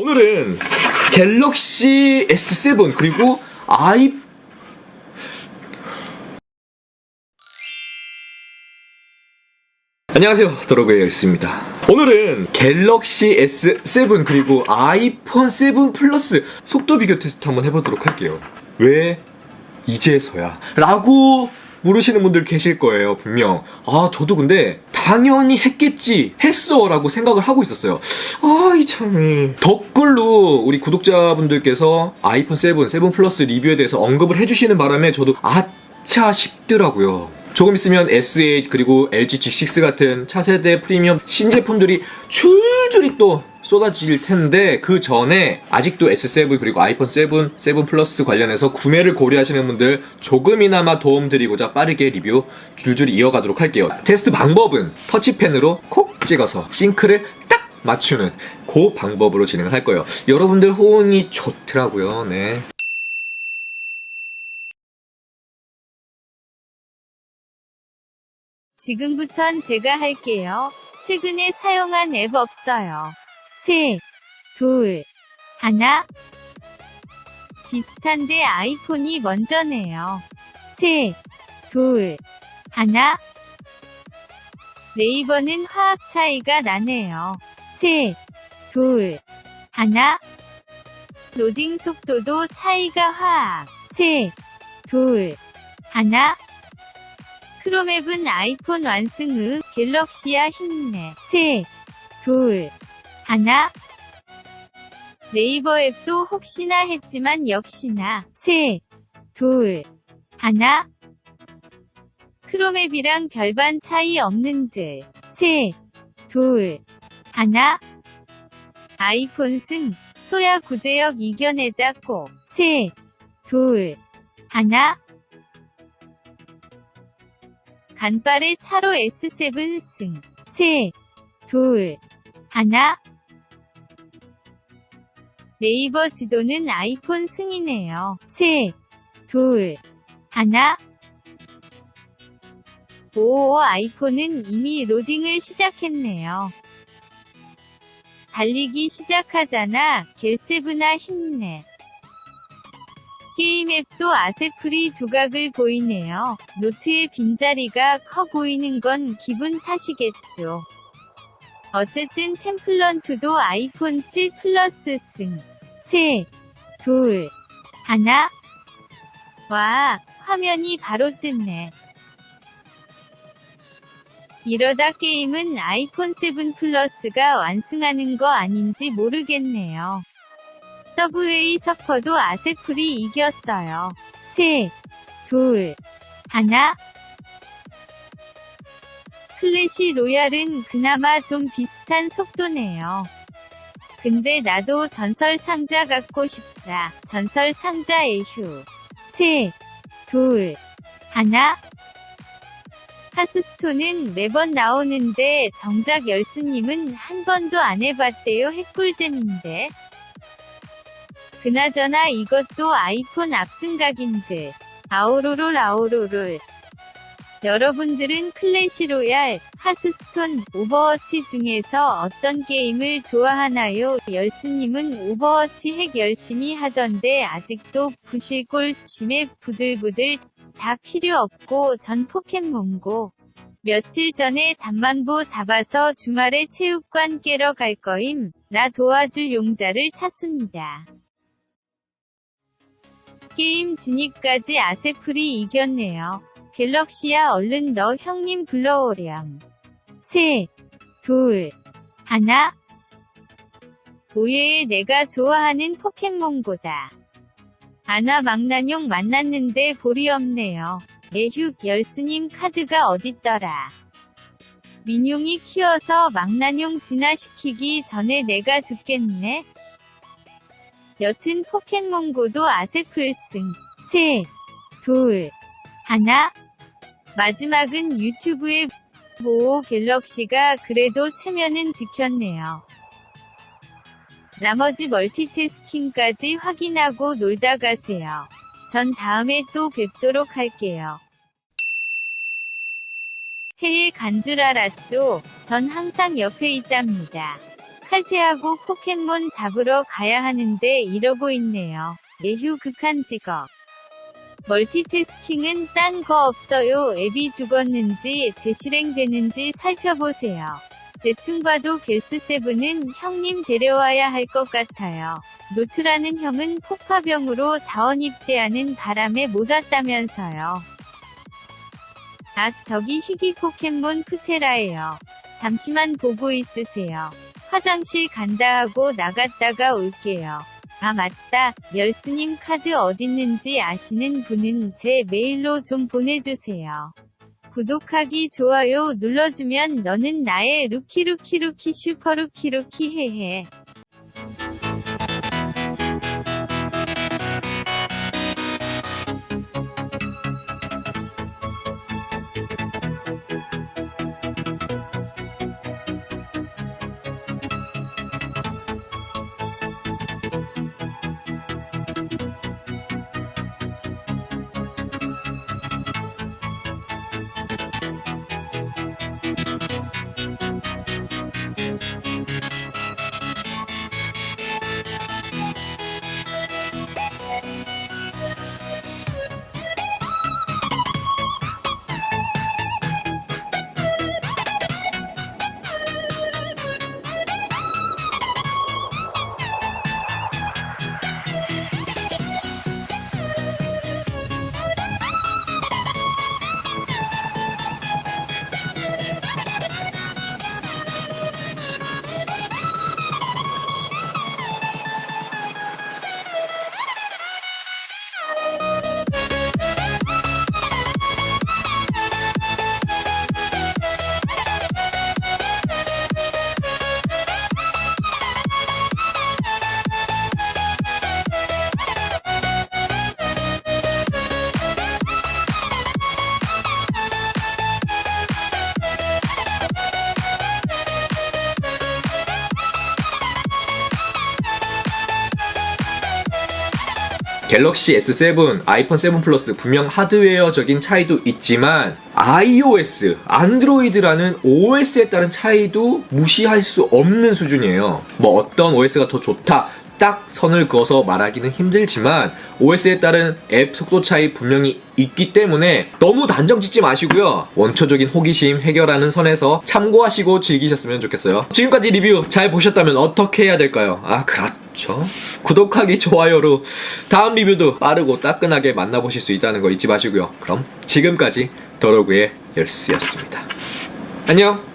오늘은 갤럭시 S7 그리고 아이 안녕하세요. 도로그의 열스입니다. 오늘은 갤럭시 S7 그리고 아이폰 7 플러스 속도 비교 테스트 한번 해보도록 할게요. 왜 이제서야? 라고 물으시는 분들 계실 거예요 분명. 아 저도 근데 당연히 했겠지 했어 라고 생각을 하고 있었어요. 아 이 참이 댓글로 우리 구독자분들께서 아이폰 7, 7 플러스 리뷰에 대해서 언급을 해주시는 바람에 저도 아차 싶더라고요. 조금 있으면 S8 그리고 LG G6 같은 차세대 프리미엄 신제품들이 줄줄이 또 쏟아질 텐데 그 전에 아직도 S7 그리고 아이폰 7, 7 플러스 관련해서 구매를 고려하시는 분들 조금이나마 도움드리고자 빠르게 리뷰 줄줄이 이어가도록 할게요. 테스트 방법은 터치펜으로 콕 찍어서 싱크를 딱 맞추는 그 방법으로 진행을 할 거예요. 여러분들 호응이 좋더라고요. 네. 지금부턴 제가 할게요. 최근에 사용한 앱 없어요. 셋, 둘, 하나. 비슷한데 아이폰이 먼저 네요. 셋, 둘, 하나. 네이버는 화학 차이가 나네요. 셋, 둘, 하나. 로딩 속도도 차이가 화학. 셋, 둘, 하나. 크롬앱은 아이폰 완승 후 갤럭시야 힘내. 셋, 둘, 하나. 네이버 앱도 혹시나 했지만 역시나 셋, 둘, 하나. 크롬 앱이랑 별반 차이 없는 듯. 셋, 둘, 하나. 아이폰 승, 소야 구제역 이겨내자 꼭. 셋, 둘, 하나. 간발의 차로 S7 승. 셋, 둘, 하나. 네이버 지도는 아이폰 승이네요. 셋, 둘, 하나. 오, 아이폰은 이미 로딩을 시작했네요. 달리기 시작하잖아, 갤세브나 힘내. 게임 앱도 아세프리 두각을 보이네요. 노트의 빈자리가 커 보이는 건 기분 탓이겠죠. 어쨌든 템플런2도 아이폰 7 플러스 승. 셋, 둘, 하나. 와, 화면이 바로 뜬네. 이러다 게임은 아이폰 7 플러스가 완승하는 거 아닌지 모르겠네요. 서브웨이 서퍼도 아세풀이 이겼어요. 셋, 둘, 하나. 클래시 로얄은 그나마 좀 비슷한 속도네요. 근데 나도 전설 상자 갖고 싶다. 전설 상자 에휴. 셋, 둘, 하나. 하스스톤은 매번 나오는데 정작 열스님은 한 번도 안 해봤대요. 핵꿀잼인데. 그나저나 이것도 아이폰 압승각인 듯. 아오로롤 아오로롤. 여러분들은 클래시 로얄, 하스스톤, 오버워치 중에서 어떤 게임을 좋아하나요? 열스님은 오버워치 핵 열심히 하던데 아직도 부실골, 심해 부들부들 다 필요 없고 전 포켓몬고. 며칠 전에 잠만보 잡아서 주말에 체육관 깨러 갈 거임. 나 도와줄 용자를 찾습니다. 게임 진입까지 아세풀이 이겼네요. 갤럭시야 얼른 너 형님 불러오렴. 셋, 둘, 하나. 오예에 내가 좋아하는 포켓몬고다. 아나 망나뇽 만났는데 볼이 없네요. 에휴, 열스님 카드가 어딨더라. 민용이 키워서 망나뇽 진화시키기 전에 내가 죽겠네. 여튼 포켓몬고도 아세플승. 셋, 둘, 하나. 마지막은 유튜브에 모 갤럭시가 그래도 체면은 지켰네요. 나머지 멀티태스킹까지 확인하고 놀다 가세요. 전 다음에 또 뵙도록 할게요. 해에 간줄 알았죠? 전 항상 옆에 있답니다. 칼퇴하고 포켓몬 잡으러 가야 하는데 이러고 있네요. 예휴 극한 직업. 멀티태스킹은 딴 거 없어요. 앱이 죽었는지 재실행되는지 살펴보세요. 대충 봐도 겔스7은 형님 데려와야 할 것 같아요. 노트라는 형은 폭파병으로 자원 입대하는 바람에 못 왔다면서요. 아, 저기 희귀 포켓몬 프테라예요. 잠시만 보고 있으세요. 화장실 간다 하고 나갔다가 올게요. 아, 맞다. 열스님 카드 어딨는지 아시는 분은 제 메일로 좀 보내주세요. 구독하기, 좋아요 눌러주면 너는 나의 루키루키루키 슈퍼루키루키 헤헤. 갤럭시 S7, 아이폰 7 플러스 분명 하드웨어적인 차이도 있지만 iOS, 안드로이드라는 OS에 따른 차이도 무시할 수 없는 수준이에요. 뭐 어떤 OS가 더 좋다, 딱 선을 그어서 말하기는 힘들지만 OS에 따른 앱 속도 차이 분명히 있기 때문에 너무 단정 짓지 마시고요. 원초적인 호기심 해결하는 선에서 참고하시고 즐기셨으면 좋겠어요. 지금까지 리뷰 잘 보셨다면 어떻게 해야 될까요? 아, 그렇 죠. 구독하기, 좋아요로 다음 리뷰도 빠르고 따끈하게 만나보실 수 있다는 거 잊지 마시고요. 그럼 지금까지 더러그의 열스였습니다. 안녕!